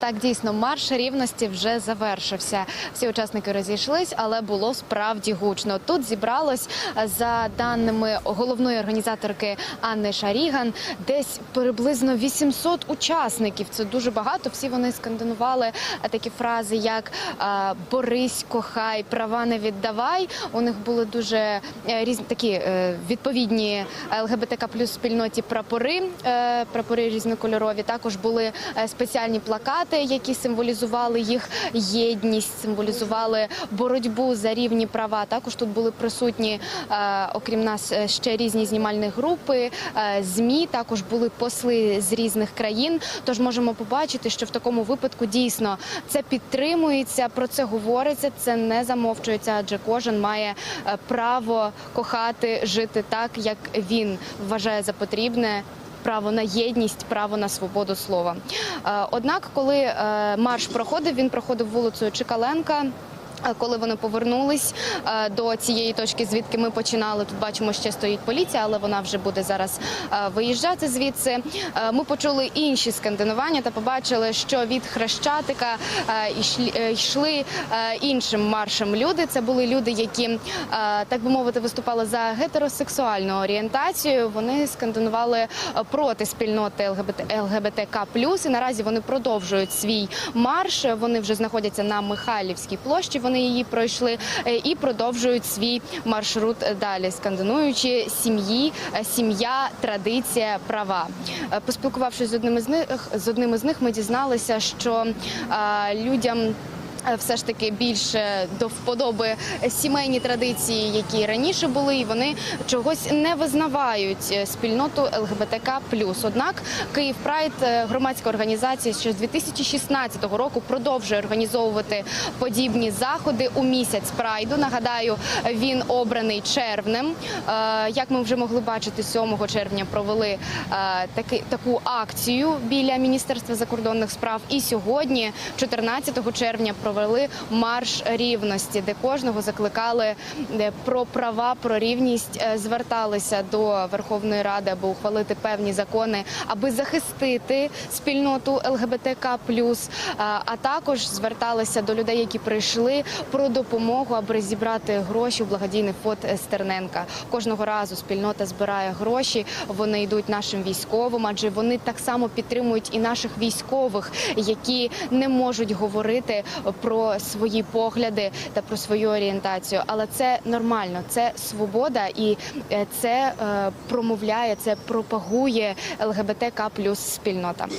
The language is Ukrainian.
Так, дійсно, марш рівності вже завершився. Всі учасники розійшлись, але було справді гучно. Тут зібралось е, за даними головної організаторки Анни Шаріган, десь приблизно 800 учасників. Це дуже багато. Всі вони скандинували е, такі фрази, як е, «Борись, кохай, права не віддавай. У них були дуже різні такі відповідні ЛГБТК плюс спільноті прапори, прапори різнокольорові. Також були спеціальні плакати, які символізували їх єдність, символізували боротьбу за рівні права. Також тут були присутні, е, окрім нас, е, ще різні знімальні групи, е, змі. Також були посли з різних країн. Тож можемо побачити, що в такому випадку дійсно це підтримується, про це говориться, це не замовчується, адже кожен має право кохати, жити так, як він вважає за потрібне. Право на єдність, право на свободу слова. Е, Однак, коли е, марш проходив, він проходив вулицею Чекаленка. Е, Коли вони повернулись е, до цієї точки, звідки ми починали, тут бачимо, ще стоїть поліція, але вона вже буде зараз е, виїжджати звідси. Ми почули інші скандинування та побачили, що від хрещатика йшли- іншим маршем люди. Це були люди, які так би мовити виступали за гетеросексуальну орієнтацію. Вони скандинували проти спільноти ЛГБТ ЛГБТК+. І наразі вони продовжують свій марш. Вони вже знаходяться на Михайлівській площі. Вони її пройшли е, і продовжують свій маршрут далі, скандинуючи сім'ї, е, сім'я, традиція, права. Е, Поспілкувавшись з одним із них з одним із них, ми дізналися, що людям. Е, Все ж таки більше до вподоби сімейні традиції, які раніше були, і вони чогось не визнавають е, спільноту ЛГБТК+. Однак Київ Прайд, е, громадська організація, що з 2016 року продовжує організовувати подібні заходи у місяць прайду. Нагадаю, він обраний червнем. Як ми вже могли бачити, 7 червня провели таку акцію біля міністерства закордонних справ. І сьогодні, 14 червня, провели марш рівності, де кожного закликали е, про права, про рівність, е, зверталися до Верховної Ради, аби ухвалити певні закони, аби захистити спільноту ЛГБТК+, а також зверталися до людей, які прийшли про допомогу, аби розібрати гроші у благодійний фонд Стерненка. Кожного разу спільнота збирає гроші. Вони йдуть нашим військовим, адже вони так само підтримують і наших військових, які не можуть говорити про свої погляди та про свою орієнтацію. Але це нормально, це свобода, і е, це е, промовляє, це пропагує ЛГБТК плюс спільнота.